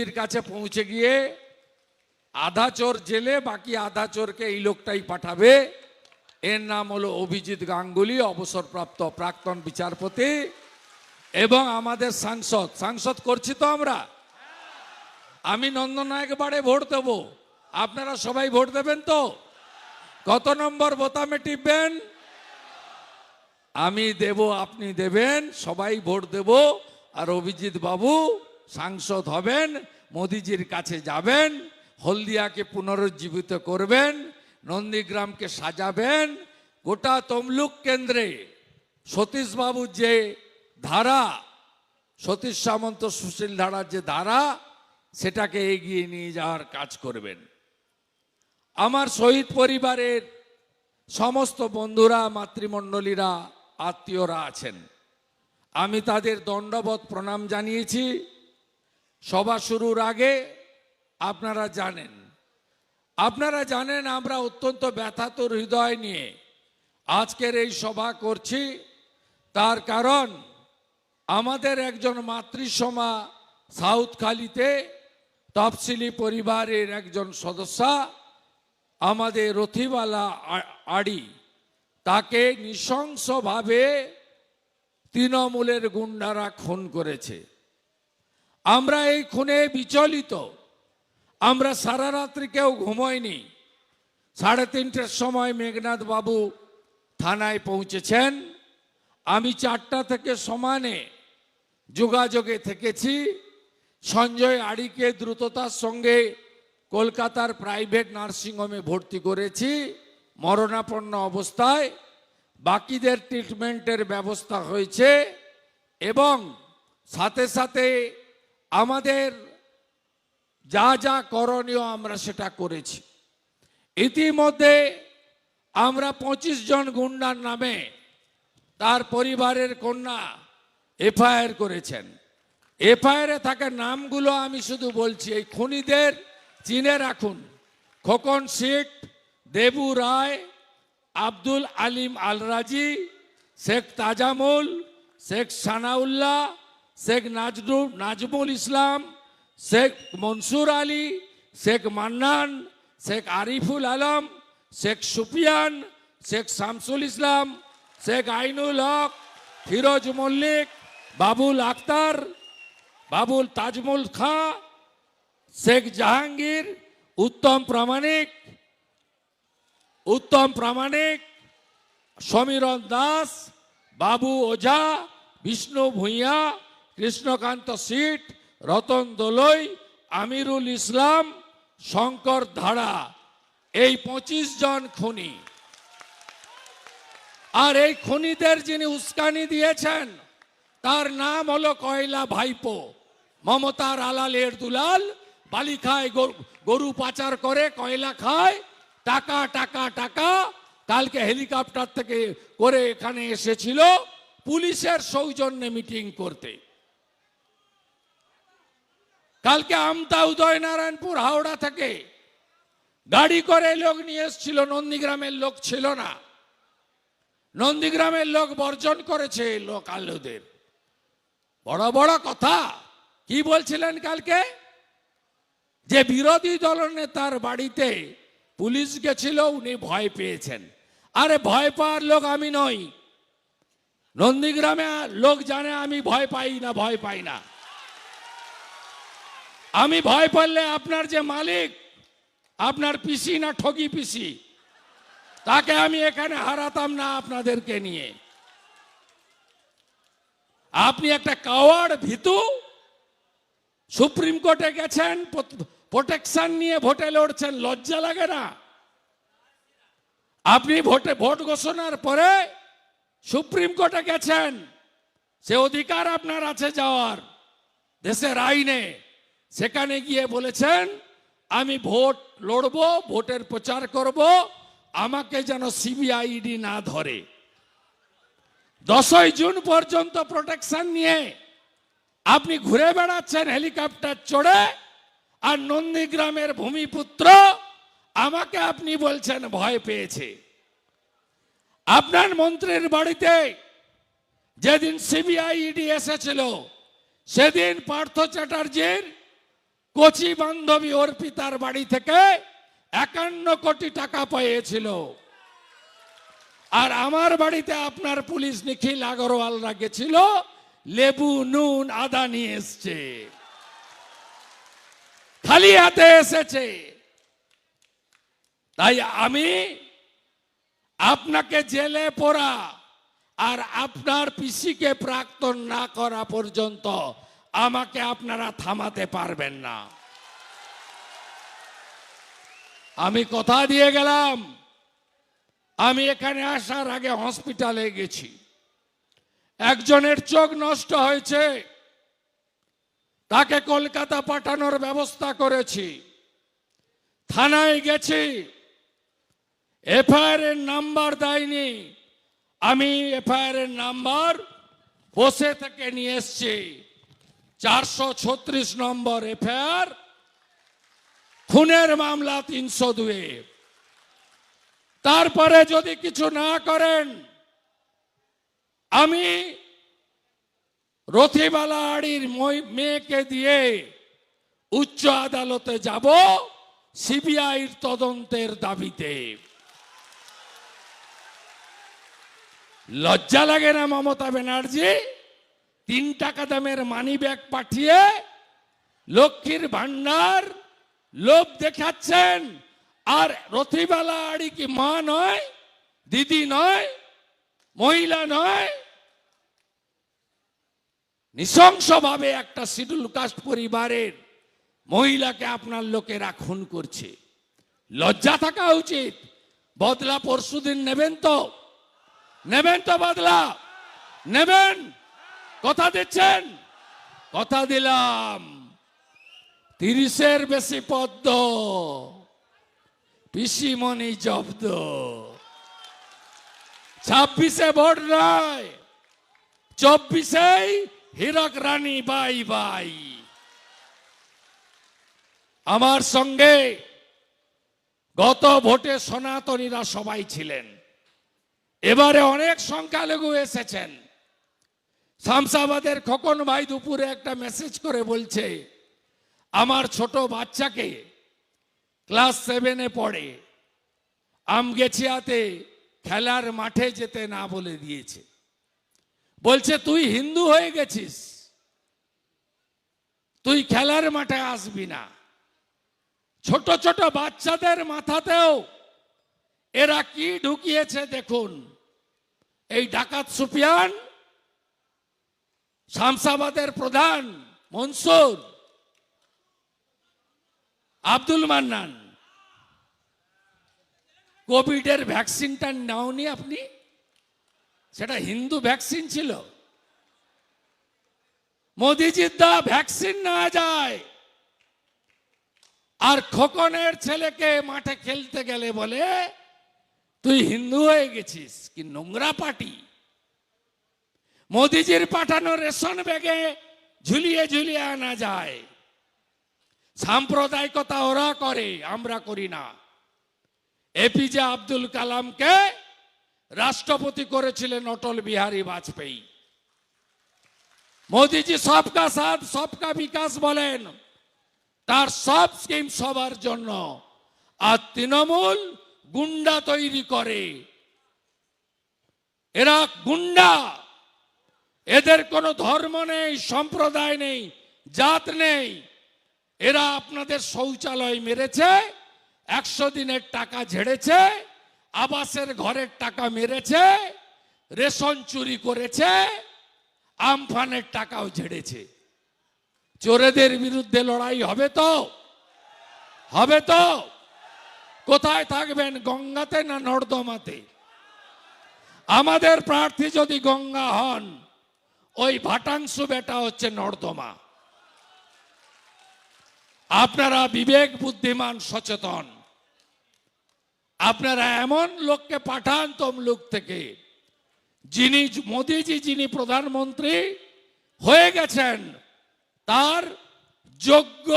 মোদিজির কাছে পৌঁছে গিয়ে আধা চোর জেলে, বাকি আধা চোরকে এই লোকটাই পাঠাবে। এর নাম হলো অভিজিৎ গাঙ্গুলি, অবসরপ্রাপ্ত প্রাক্তন বিচারপতি এবং আমাদের সাংসদ। সাংসদ করছি তো আমরা? আমি নন্দনায়ক বাড়ে ভোট দেব। আপনারা সবাই ভোট দেবেন তো? কত নম্বর বোতামে টিপবেন? আমি দেব, আপনি দেবেন, সবাই ভোট দেব। আর অভিজিৎ বাবু সাংসদ হবেন, মোদিজির কাছে যাবেন, হলদিয়াকে পুনরুজ্জীবিত করবেন, নন্দীগ্রামকে সাজাবেন, গোটা তমলুক কেন্দ্রে সতীশবাবুর যে ধারা, সতীশ সামন্ত, সুশীল ধারার যে ধারা, সেটাকে এগিয়ে নিয়ে যাওয়ার কাজ করবেন। আমার শহীদ পরিবারের সমস্ত বন্ধুরা, মাতৃমণ্ডলীরা, আত্মীয়রা আছেন। আমি তাদের দণ্ডবধ প্রণাম জানিয়েছি। সভা শুরুর আগে আপনারা জানেন। আপনারা জানেন আমরা অত্যন্ত ব্যথাতুর হৃদয় নিয়ে আজকের এই সভা করছি। তার কারণ, আমাদের একজন মাতৃসমা সাউথখালিতে তফসিলি পরিবারের একজন সদস্যা, আমাদের রথিবালা আড়ি। তাকে নৃশংসভাবে তৃণমূলের গুন্ডারা খুন করেছে। আমরা এই খুনে বিচলিত। আমরা সারা রাত্রি কেউ ঘুমোয়নি। সাড়ে তিনটের সময় মেঘনাথ বাবু থানায় পৌঁছেছেন। আমি চারটা থেকে সমানে যোগাযোগে থেকেছি। সঞ্জয় আড়িকে দ্রুততার সঙ্গে কলকাতার প্রাইভেট নার্সিংহোমে ভর্তি করেছি। মরণাপন্ন অবস্থায় বাকিদের ট্রিটমেন্টের ব্যবস্থা হয়েছে এবং সাথে সাথে আমাদের যা যা করণীয় আমরা সেটা করেছি। ইতিমধ্যে আমরা পঁচিশ জন গুন্ডার নামে তার পরিবারের কন্যা এফআইআর করেছেন। এফআইআরে থাকা নামগুলো আমি শুধু বলছি, এই খুনিদের চিনে রাখুন। খোকন শেখ, দেবু রায়, আব্দুল আলিম আলরাজি, শেখ তাজামুল, শেখ সানাউল্লাহ শেখ নাজরু, নাজমুল ইসলাম, শেখ মনসুর আলী, শেখ মান্নান, শেখ আরিফুল আলম, শেখ সুফিয়ান, শেখ শামসুল ইসলাম, শেখ আইনুল হক, ফিরোজ মল্লিক, বাবুল আক্তার, বাবুল তাজমুল খাঁ, শেখ জাহাঙ্গীর, উত্তম প্রামাণিক উত্তম প্রামাণিক, সমীরণ দাস, বাবু ওঝা, বিষ্ণু ভূঁইয়া কৃষ্ণকান্ত সিট, রতন দোলই, আমিরুল ইসলাম, শঙ্কর ধারা, এই পঁচিশ জন খুনি। আর এই খুনিদের যিনি উস্কানি দিয়েছেন, তার নাম হলো কয়লা ভাইপো। মমতার আলালের দুলাল বালি খায় গরু পাচার করে, কয়লা খায়, টাকা টাকা টাকা, কালকে হেলিকপ্টার থেকে করে এখানে এসেছিল, পুলিশের সৌজন্যে মিটিং করতে। কালকে আমতা উদয়নারায়ণপুর, হাওড়া থেকে গাড়ি করে লোক নিয়ে এসেছিল, নন্দীগ্রামের লোক ছিল না। নন্দীগ্রামের লোক বর্জন করেছে লোক আলোদের বড় বড় কথা, কি বলছিলেন কালকে? যে বিরোধী দলনেতার বাড়িতে পুলিশ গেছিল, উনি ভয় পেয়েছেন। আরে ভয় পাওয়ার লোক আমি নই। নন্দীগ্রামে লোক জানে আমি ভয় পাই না, ভয় পাই না। আমি ভয় পারলে আপনার যে মালিক, আপনার পিসি না ঠগি পিসি, তাকে আমি এখানে হারাতাম না আপনাদেরকে নিয়ে। আপনি একটা কাওয়ার ভিতু, সুপ্রিম কোর্টে গেছেন প্রোটেকশন নিয়ে ভোটে লড়ছেন, লজ্জা লাগে না? আপনি ভোটে, ভোট ঘোষণার পরে সুপ্রিম কোর্টে গেছেন, সে অধিকার আপনার আছে যাওয়ার, দেশের আইনে। সেখানে গিয়ে বলেছেন, আমি ভোট লড়বো, ভোটের প্রচার করব, আমাকে যেন সিবিআইডি না ধরে। দশই জুন পর্যন্ত প্রোটেকশন নিয়ে আপনি ঘুরে বেড়াচ্ছেন হেলিকপ্টার চড়ে, আর নন্দীগ্রামের ভূমিপুত্র আমাকে আপনি বলছেন ভয় পেয়েছে। আপনার মন্ত্রীর বাড়িতে যেদিন সিবিআই ইডি এসেছিল, সেদিন পার্থ চ্যাটার্জির কচি বান্ধবী অর্পিতার বাড়ি থেকে একান্ন কোটি টাকা পেয়েছিল। আর আমার বাড়িতে আপনার পুলিশ নিখিল আগরওয়ালরা গেছিল, লেবু, নুন, আদা নিয়ে এসছে। খালি হাতে এসেছে। তাই আমি আপনাকে জেলে পড়া আর আপনার পিসিকে প্রাক্তন না করা পর্যন্ত আমাকে আপনারা থামাতে পারবেন না। আমি কথা দিয়ে গেলাম। আমি এখানে আসার আগে হসপিটালে গেছি। একজনের চোখ নষ্ট হয়েছে। তাকে কলকাতা পাঠানোর ব্যবস্থা করেছি। থানায় গেছি। এফআইআর এর নাম্বার দেয়নি। আমি এফআইআর এর নাম্বার বসে থেকে নিয়ে এসছি। চারশো ছত্রিশ নম্বর এফআইআর, খুনের মামলা তিনশো দুয়ে তারপরে যদি কিছু না করেন, আমি রথিবালা আড়ির মেয়েকে দিয়ে উচ্চ আদালতে যাব সিবিআইর তদন্তের দাবিতে। লজ্জা লাগে না মমতা ব্যানার্জি? তিন টাকা দামের মানি ব্যাগ পাঠিয়ে লক্ষ্মীর ভান্ডার লোভ দেখাচ্ছেন। আর রথিবালা আড়ি কি মা নয়, দিদি নয়, মহিলা নয়? নৃশংসভাবে একটা শিডুল কাস্ট পরিবারের মহিলাকে আপনার লোকেরা খুন করছে। লজ্জা থাকা উচিত। বদলা পরশুদিন নেবেন তো? নেবেন তো বদলা? নেবেন? কথা দিচ্ছেন? কথা দিলাম। তিরিশের বেশি পদ্ম, পিসিমণি জব্দ। ছাব্বিশে ভোট নয় চব্বিশে হীরক রানী বাই বাই। আমার সঙ্গে গত ভোটে সনাতনীরা সবাই ছিলেন। এবারে অনেক সংখ্যালঘু এসেছেন। শামসাবাদের খোকন ভাই দুপুরে একটা মেসেজ করে বলছে, আমার ছোট বাচ্চাকে ক্লাস সেভেনে পড়ে আমগেছিয়াতে খেলার মাঠে যেতে না বলে দিয়েছে। বলছে, তুই হিন্দু হয়ে গেছিস, তুই খেলার মাঠে আসবি না। ছোট ছোট বাচ্চাদের মাথাতেও এরা কি ঢুকিয়েছে দেখুন। এই ডাকাত সুফিয়ান শামসাবাদের প্রধান মনসুর আব্দুল মান্নান। কোভিডের ভ্যাকসিনটা নাওনি আপনি? সেটা হিন্দু ভ্যাকসিন ছিল। মোদিজির দা ভ্যাকসিন না যায়। আর খোকনের ছেলেকে মাঠে খেলতে গেলে বলে, তুই হিন্দু হয়ে গেছিস, কি নোংরা পার্টি মোদিজির পাঠানো রেশন ব্যাগে ঝুলিয়ে ঝুলিয়ে আনা যায়। সাম্প্রদায়িকতা ওরা করে, আমরা করি না। এপিজে আব্দুল কালামকে রাষ্ট্রপতি করেছিলেন অটল বিহারী বাজপেয়ী। মোদিজি সবকা সাথ, সবকা বিকাশ বলেন। তার সব স্কিম সবার জন্য। আর তৃণমূল গুন্ডা তৈরি করে। এরা গুন্ডা। এদের কোনো ধর্ম নেই, সম্প্রদায় নেই, জাত নেই। এরা আপনাদের শৌচালয় মেরেছে, একশো দিনের টাকা ঝেড়েছে, আবাসের ঘরের টাকা মেরেছে, রেশন চুরি করেছে, আমফানের টাকাও ঝেড়েছে। চোরেদের বিরুদ্ধে লড়াই হবে তো? হবে তো? কোথায় থাকবেন, গঙ্গাতে না নর্দমাতে? আমাদের প্রার্থী যদি গঙ্গা হন ওই ভাটাংশু বেটা হচ্ছে নর্দমা। আপনারা বিবেক বুদ্ধিমান, সচেতন। আপনারা এমন লোককে পাঠান তমলুক থেকে, যিনি মোদিজি, যিনি প্রধানমন্ত্রী হয়ে গেছেন, তার যোগ্য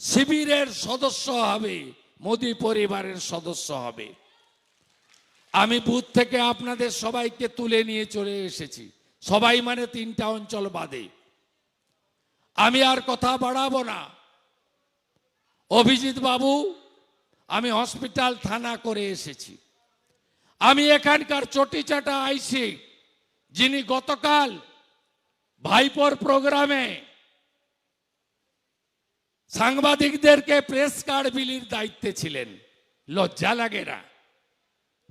শিবিরের সদস্য হবে, মোদি পরিবারের সদস্য হবে। আমি বুথ থেকে আপনাদের সবাইকে তুলে নিয়ে চলে এসেছি। সবাই মানে তিনটা অঞ্চল বাদে। আমি আর কথা বাড়াবো না। অভিজিৎ বাবু, আমি হসপিটাল থানা করে এসেছি। আমি এখানকার চটিচাটা আইসি যিনি গতকাল ভাইপোর প্রোগ্রামে সাংবাদিকদেরকে প্রেস কার্ড বিলির দায়িত্বে ছিলেন। লজ্জা লাগে না।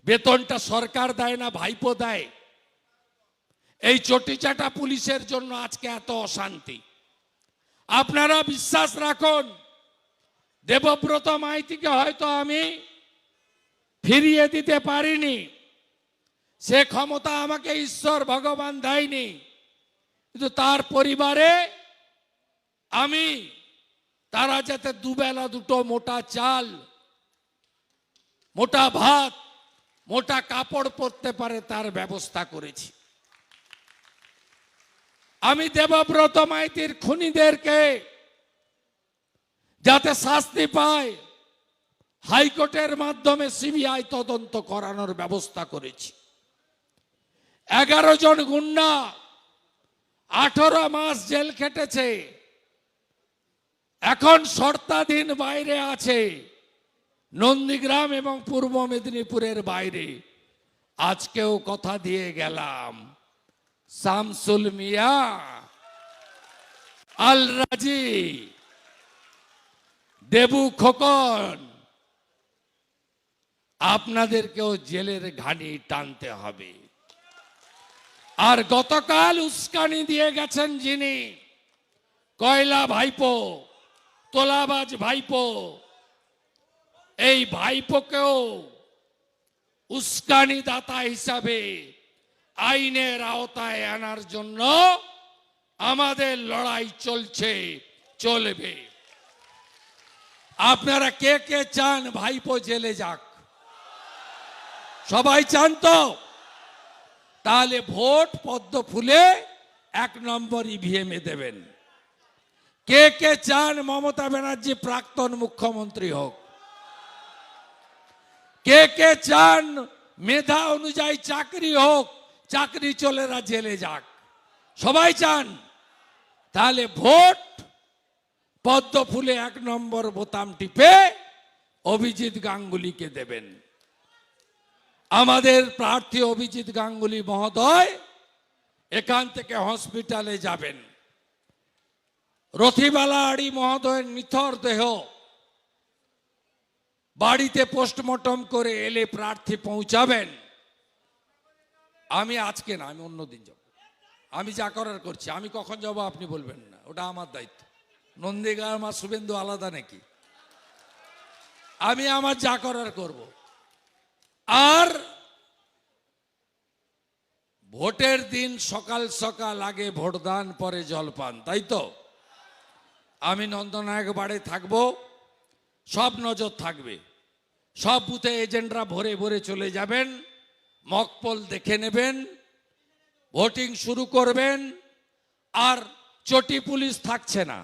বেতনটা সরকার দেয় না, ভাইপো দেয়। এই চটিচাটা পুলিশের জন্য আজকে এত অশান্তি। আপনারা বিশ্বাস রাখুন, দেবব্রত মাইতিকে হয়তো আমি ফিরিয়ে দিতে পারিনি। সে ক্ষমতা আমাকে ঈশ্বর ভগবান দেয়নি। কিন্তু তার পরিবারে আমি, তারা যাতে দুবেলা দুটো মোটা চাল, মোটা ভাত, মোটা কাপড় পরতে পারে তার ব্যবস্থা করেছি। আমি দেবব্রত মাইতির খুনিদেরকে যাতে শাস্তি পায়। হাইকোর্টের মাধ্যমে সিবিআই তদন্ত করানোর ব্যবস্থা করেছি। এগারো জন গুন্ডা আঠারো মাস জেল খেটেছে। এখন শর্তাধীন বাইরে আছে নন্দীগ্রাম এবং পূর্ব মেদিনীপুরের বাইরে। আজকেও কথা দিয়ে গেলাম। শামসুল মিয়া আল রাজি দেবু খোকন, আপনাদেরকেও জেলের ঘানি টানতে হবে। আর গতকাল উস্কানি দিয়ে গেছেন যিনি, কয়লা ভাইপো, তোলাবাজ ভাইপো, এই ভাইপোকেও উস্কানি দাতা হিসাবে আইনের আওতায় আনার জন্য আমাদের লড়াই চলছে, চলবে। আপনারা কে কে চান ভাইপো জেলে যাক? সবাই চান তো? তাহলে ভোট পদ্ম ফুলে এক নম্বর ইভিএম এ দেবেন। কে কে চান মমতা ব্যানার্জি প্রাক্তন মুখ্যমন্ত্রী হোক? কে কে চান মেধা অনুযায়ী চাকরি হোক? চাকরি চলেরা জেলে যাক। সবাই চান? তাহলে ভোট পদ্ম ফুলে এক নম্বর বোতাম টিপে অভিজিৎ গাঙ্গুলিকে দেবেন। আমাদের প্রার্থী অভিজিৎ গাঙ্গুলি মহোদয় এখান থেকে হসপিটালে যাবেন। রথিবালা আড়ি মহোদয়ের নিথর দেহ বাড়িতে পোস্টমর্টম করে এলে প্রার্থী পৌঁছাবেন। আমি আজকে না, আমি অন্যদিন যাব। আমি যা করার করছি, আমি কখন যাব আপনি বলবেন না, ওটা আমার দায়িত্ব। নন্দীগ্রাম আর শুভেন্দু আলাদা নাকি? আমি আমার যা করার করব। আর ভোটের দিন সকাল সকাল আগে ভোটদান, পরে জলপান, তাই তো? আমি নন্দনায়ক বাড়ি থাকব, সব নজর থাকবে। সব বুথে এজেন্টরা ভরে ভরে চলে যাবেন। মকপল দেখে নেবেন, ভোটিং শুরু করবেন, আর চটি পুলিশ থাকছে না।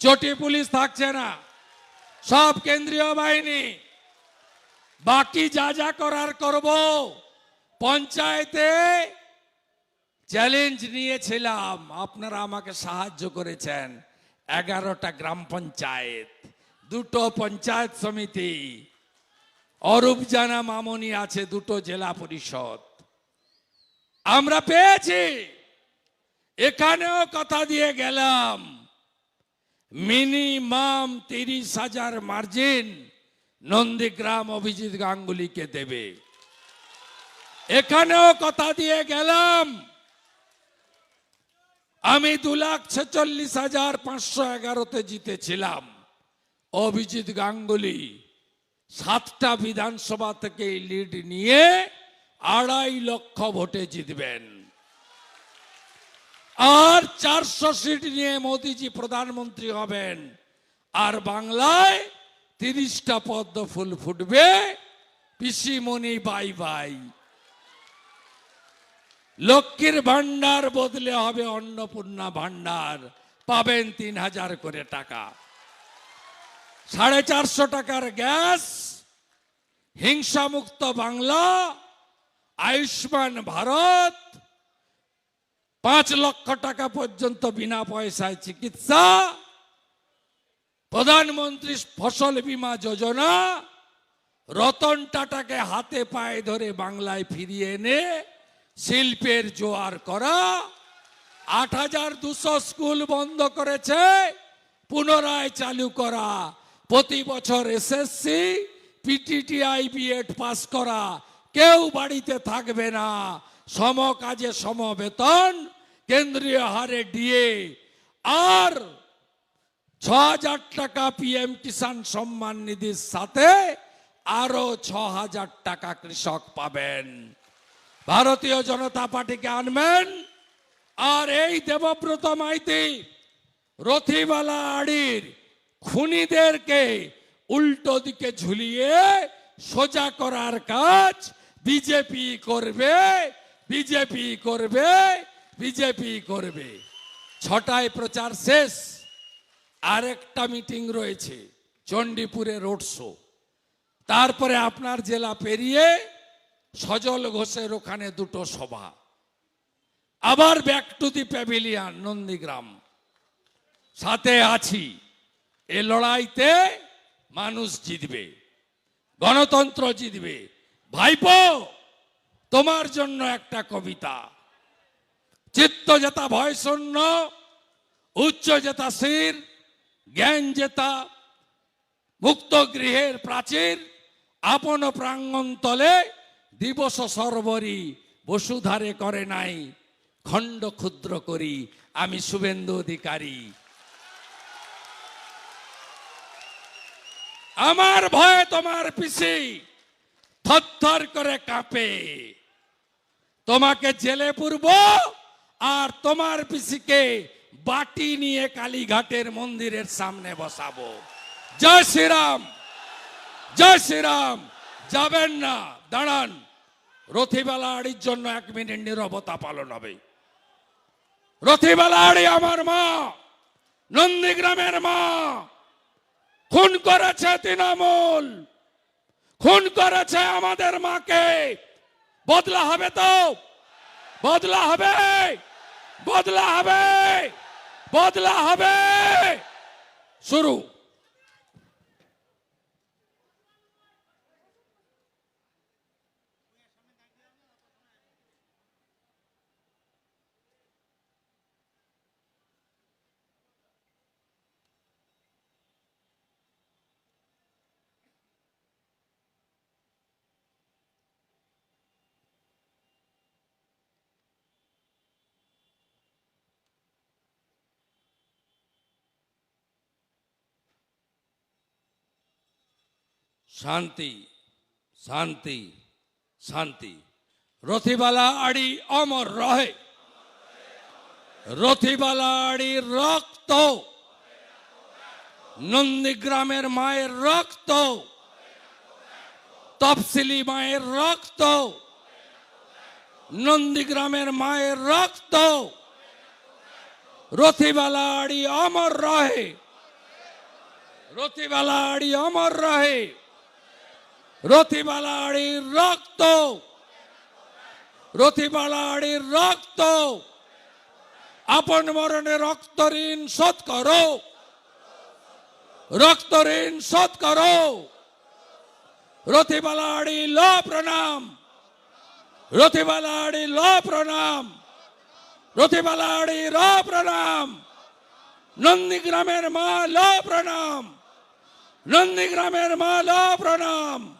চটি পুলিশ থাকছে না। সব কেন্দ্রীয় বাহিনী, বাকি যা যা করার করব, পঞ্চায়েতে চ্যালেঞ্জ নিয়েছিলাম। আপনারা আমাকে সাহায্য করেছেন। এগারোটা গ্রাম পঞ্চায়েত, দুটো পঞ্চায়েত সমিতি অরূপ জানা মামনি আছে দুটো জেলা পরিষদ। আমরা পেয়েছি। এখানেও কথা দিয়ে গেলাম। মিনিমাম তিরিশ হাজার মার্জিন নন্দীগ্রাম অভিজিৎ গাঙ্গুলিকে দেবে। এখানেও কথা দিয়ে গেলাম। আমি দু লাখ ছেচল্লিশ হাজার পাঁচশো এগারোতে জিতেছিলাম। অভিজিৎ গাঙ্গুলি সাতটা বিধানসভা থেকে লিড নিয়ে আড়াই লক্ষ ভোটে জিতবেন। আর চারশো সিট নিয়ে মোদিজি প্রধানমন্ত্রী হবেন। আর বাংলায় তিরিশটা পদ্ম ফুল ফুটবে। পিসিমণি বাই বাই। লক্ষ্মীর ভান্ডার বদলে হবে অন্নপূর্ণা ভান্ডার পাবেন তিন হাজার করে টাকা। সাড়ে চারশো টাকার গ্যাস, হিংসামুক্ত বাংলা, আয়ুষ্মান ভারত, পাঁচ লক্ষ টাকা পর্যন্ত বিনা পয়সায় চিকিৎসা, প্রধানমন্ত্রী ফসল বীমা যোজনা, রতন টাটাকে হাতে পায়ে ধরে বাংলায় ফিরিয়ে এনে শিল্পের জোয়ার করা, আট হাজার দুশো স্কুল বন্ধ করেছে, পুনরায় চালু করা। প্রতি বছর এসএসসি পিটিটিআই বিএড পাস করা। কেউ বাড়িতে থাকবে না। সম কাজে সম বেতন, কেন্দ্রীয় হারে ডিএ আর ছ হাজার টাকা পিএম কিষাণ সম্মান নিধির সাথে আরও ছ হাজার টাকা কৃষক পাবেন। ভারতীয় জনতা পার্টিকে আনবেন। আর এই দেবব্রত মাইতি রথিবালা আড়ির খুনিদেরকে উল্টো দিকে ঝুলিয়ে সোজা করার কাজ বিজেপি করবে বিজেপি করবে বিজেপি করবে। ছটায় প্রচার শেষ, আরেকটা মিটিং রয়েছে, চণ্ডীপুরে রোড শো। তারপরে আপনার জেলা পেরিয়ে সজল ঘোষের ওখানে দুটো সভা। আবার back to the pavilion Nandigram. সাথে আছি। এ লড়াইতে মানুষ জিতবে, গণতন্ত্র জিতবে। ভাইপো, তোমার জন্য একটা কবিতা। চিত্ত জেতা ভয় শূন্য উচ্চ জেতা শির জ্ঞান জেতা মুক্ত গৃহের প্রাচীর, আপন প্রাঙ্গণ তলে দিবস সর্বরি বসুধারে করে নাই, খণ্ড ক্ষুদ্র করি, আমি শুভেন্দু অধিকারী। আমার ভয়ে তোমার পিসি থরথর করে কাঁপে। তোমাকে জেলে পুরব আর তোমার পিসিকে বাটি নিয়ে কালীঘাটের মন্দিরের সামনে বসাবো। জয় শ্রীরাম জয় শ্রীরাম, যাবেন না, দাঁড়ান। রথিবেলা আড়ির জন্য এক মিনিট নীরবতা পালন হবে। রথিবেলা আড়ি আমার মা, নন্দীগ্রামের মা খুন করেছে তৃণমূল। খুন করেছে আমাদের মাকে। বদলা হবে তো? বদলা হবে। বদলা হবে। বদলা হবে। শুরু। শান্তি শান্তি শান্তি। রথিবালা আড়ি অমর রহে। রথিবালা আড়ির রক্ত। নন্দীগ্রামের মায়ের রক্ত। তফসিলি মায়ের রক্ত। নন্দীগ্রামের মায়ের রক্ত। রথিবালা আড়ি অমর রহে। রথিবালা আড়ি অমর রহে। রথিবালাড়ির রক্ত। রথিবালাড়ির রক্ত। আপন মরণে রক্ত ঋণ শোধ করো। রক্ত ঋণ শোধ করো। রথিবালাড়ি ল প্রণাম। রথিবালাড়ি ল প্রণাম। রথিবালাড়ি র প্রণাম। নন্দীগ্রামের মা ল প্রণাম। নন্দীগ্রামের মা ল প্রণাম।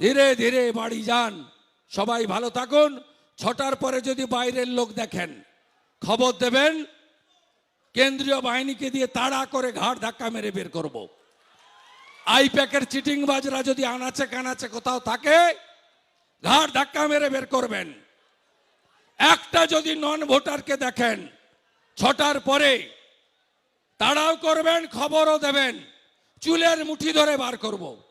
ধীরে ধীরে বাড়ি যান। সবাই ভালো থাকুন। ছটার পরে যদি বাইরের লোক দেখেন, খবর দেবেন, কেন্দ্রীয় বাহিনীকে দিয়ে তাড়া করে ঘাট ধাক্কা মেরে বের করব। চিটিং বাজরা যদি আনাচে কানাচে কোথাও থাকে ঘাট ধাক্কা মেরে বের করবেন। একটা যদি নন ভোটারকে দেখেন, ছটার পরে তাড়াও করবেন, খবরও দেবেন, চুলের মুঠি ধরে বার করব।